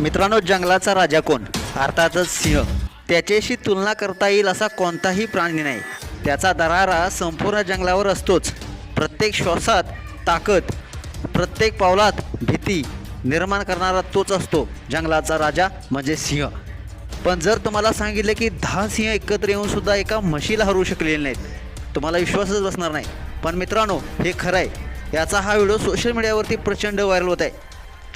मित्रांनो जंगलाचा राजा कोण? अर्थातच सिंह. त्याच्याशी तुलना करता येईल असा कोणताही प्राणी नाही. त्याचा दरारा संपूर्ण जंगलावर असतोच. प्रत्येक श्वासात ताकद प्रत्येक पावलात भीती निर्माण करणारा तोच असतो जंगलाचा राजा म्हणजे सिंह. पण जर तुम्हाला सांगितलं की दहा सिंह एकत्र येऊन सुद्धा एका म्हशीला हरवू शकलेले नाहीत तुम्हाला विश्वासच बसणार नाही. पण मित्रांनो हे खरं आहे याचा हा व्हिडिओ सोशल मीडियावरती प्रचंड व्हायरल होत आहे.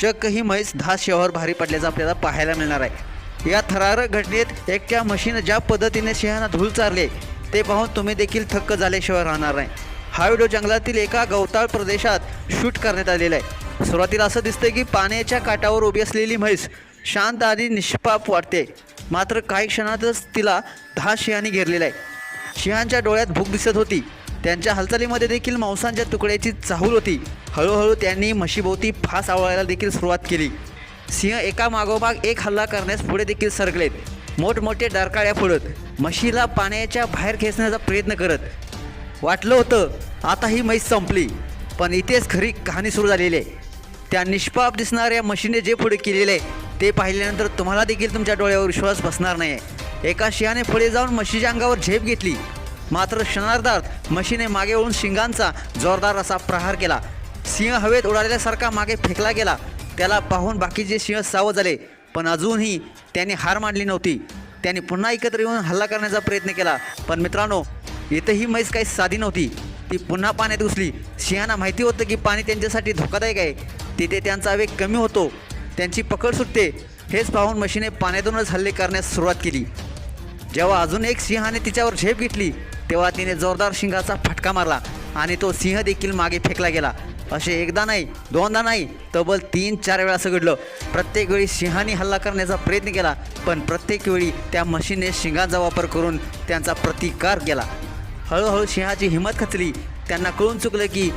चक्क ही म्हैस दहा शेवावर भारी पडल्याचं आपल्याला पाहायला मिळणार आहे. या थरारक घटनेत एकट्या म्हशीनं ज्या पद्धतीने सिंहांना धूल चारले ते पाहून तुम्ही देखील थक्क झाल्याशिवाय राहणार नाही. हा व्हिडिओ जंगलातील एका गवताळ प्रदेशात शूट करण्यात आलेला आहे. सुरुवातीला असं दिसतंय की पाण्याच्या काठावर उभी असलेली म्हैस शांत आणि निष्पाप वाटते. मात्र काही क्षणातच तिला दहा शिहांनी घेरलेला आहे. शिहांच्या डोळ्यात भूक दिसत होती. त्यांच्या हालचालीमध्ये देखील मांसांच्या तुकड्याची चाहूल होती. हळूहळू त्यांनी म्हशीभोवती फास आवळायला देखील सुरुवात केली. सिंह एका मागोमाग एक हल्ला करण्यास पुढे देखील सरकलेत. मोठमोठे डरकाळ्या फोडत म्हशीला पाण्याच्या बाहेर खेचण्याचा प्रयत्न करत. वाटलं होतं आता ही म्हैस संपली पण इथेच खरी कहाणी सुरू झालेली आहे. त्या निष्पाप दिसणाऱ्या म्हशीने जे पुढे केलेले आहे ते पाहिल्यानंतर तुम्हाला देखील तुमच्या डोळ्यावर विश्वास बसणार नाही एका शिहाने पुढे जाऊन म्हशीच्या अंगावर झेप घेतली. मात्र क्षणार्धात म्हशीने मागे वळून शिंगांचा जोरदार असा प्रहार केला. सिंह हवेत उडालेल्यासारखा मागे फेकला गेला. त्याला पाहून बाकीचे सिंह सावध झाले पण अजूनही त्याने हार मांडली नव्हती. त्याने पुन्हा एकत्र येऊन हल्ला करण्याचा प्रयत्न केला. पण मित्रांनो इथं ही म्हैस काही साधी नव्हती. ती पुन्हा पाण्यात घुसली. सिंहांना माहिती होतं की पाणी त्यांच्यासाठी धोकादायक आहे. तिथे त्यांचा वेग कमी होतो. त्यांची पकड सुटते. हेच पाहून म्हशीने पाण्यातूनच हल्ले करण्यास सुरुवात केली. जेव्हा अजून एक सिंहाने तिच्यावर झेप घेतली तेव्हा तिने जोरदार शिंगाचा फटका मारला. आणि तो सिंह देखील मागे फेकला गेला. असे एकदा नाही दोनदा नाही तब्बल तीन चार वेळा असं घडलं. प्रत्येक वेळी सिंहाने हल्ला करण्याचा प्रयत्न केला पण प्रत्येक वेळी त्या मशीनने शिंगांचा वापर करून त्यांचा प्रतिकार केला. हळूहळू सिंहाची हिंमत खचली. त्यांना कळून चुकलं की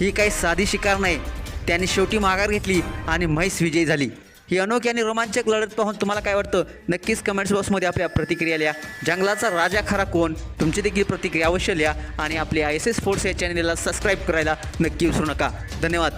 ही काही साधी शिकार नाही. त्यांनी शेवटी माघार घेतली आणि म्हैस विजयी झाली. ही अनोखी आणि रोमांचक लढत पाहून तुम्हाला काय वाटतं? नक्कीच कमेंट्स बॉक्समध्ये आपल्या प्रतिक्रिया लिहा. जंगलाचा राजा खरा कोण? तुमची देखील प्रतिक्रिया अवश्य लिहा आणि आपले आय एस एस स्पोर्ट्स या चॅनलला सबस्क्राईब करायला नक्की विसरू नका. धन्यवाद.